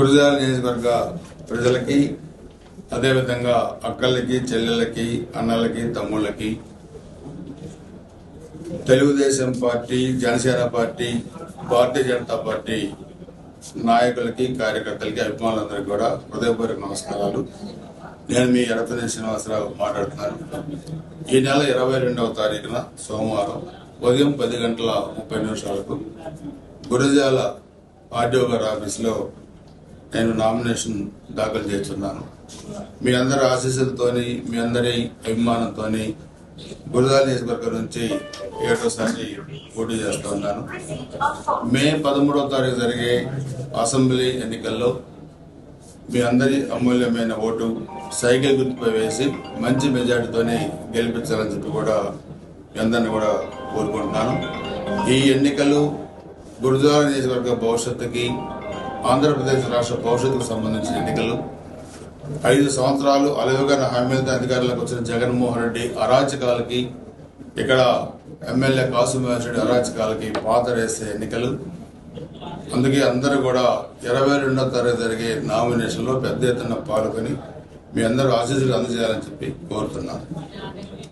గురజాల నియోజకవర్గ ప్రజలకి అదేవిధంగా అక్కలకి చెల్లెళ్ళకి అన్నలకి తమ్ముళ్ళకి Telugu Desam party Janasena party Bharatiya Janata party నాయకులకి కార్యకర్తలకి అభిమానులందరికీ కూడా హృదయపూర్వక నమస్కారాలు. నేను మీ ఎడపల్లి శ్రీనివాసరావు మాట్లాడుతున్నాను. ఈ నెల ఇరవై రెండవ తారీఖున సోమవారం ఉదయం పది గంటల ముప్పై నిమిషాలకు గురజాల ఆర్డీఓ గారి నేను నామినేషన్ దాఖలు చేస్తున్నాను. మీ అందరి ఆశీస్సులతోని మీ అందరి అభిమానంతోని గురజాల నియోజకవర్గం నుంచి ఏడోసారి పోటీ చేస్తా ఉన్నాను. మే పదమూడవ తారీఖు జరిగే అసెంబ్లీ ఎన్నికల్లో మీ అందరి అమూల్యమైన ఓటు సైకిల్ గుర్తుపై వేసి మంచి మెజార్టీతోనే గెలిపించాలని చెప్పి కూడా మీ అందరిని కూడా కోరుకుంటున్నాను. ఈ ఎన్నికలు గురుద్వారా నియోజకవర్గ భవిష్యత్తుకి ఆంధ్రప్రదేశ్ రాష్ట్ర భవిష్యత్తుకు సంబంధించిన ఎన్నికలు. ఐదు సంవత్సరాలు అలవిగా హామీలతో అధికారులకు వచ్చిన జగన్మోహన్ రెడ్డి అరాచకాలకి ఇక్కడ ఎమ్మెల్యే కాసుమహేశ్వరి అరాచకాలకి పాత ఎన్నికలు. అందుకే అందరూ కూడా ఇరవై రెండో తారీఖు జరిగే నామినేషన్లో పెద్ద ఎత్తున పాల్గొని మీ అందరూ ఆశీస్సులు అందజేయాలని చెప్పి కోరుతున్నాను.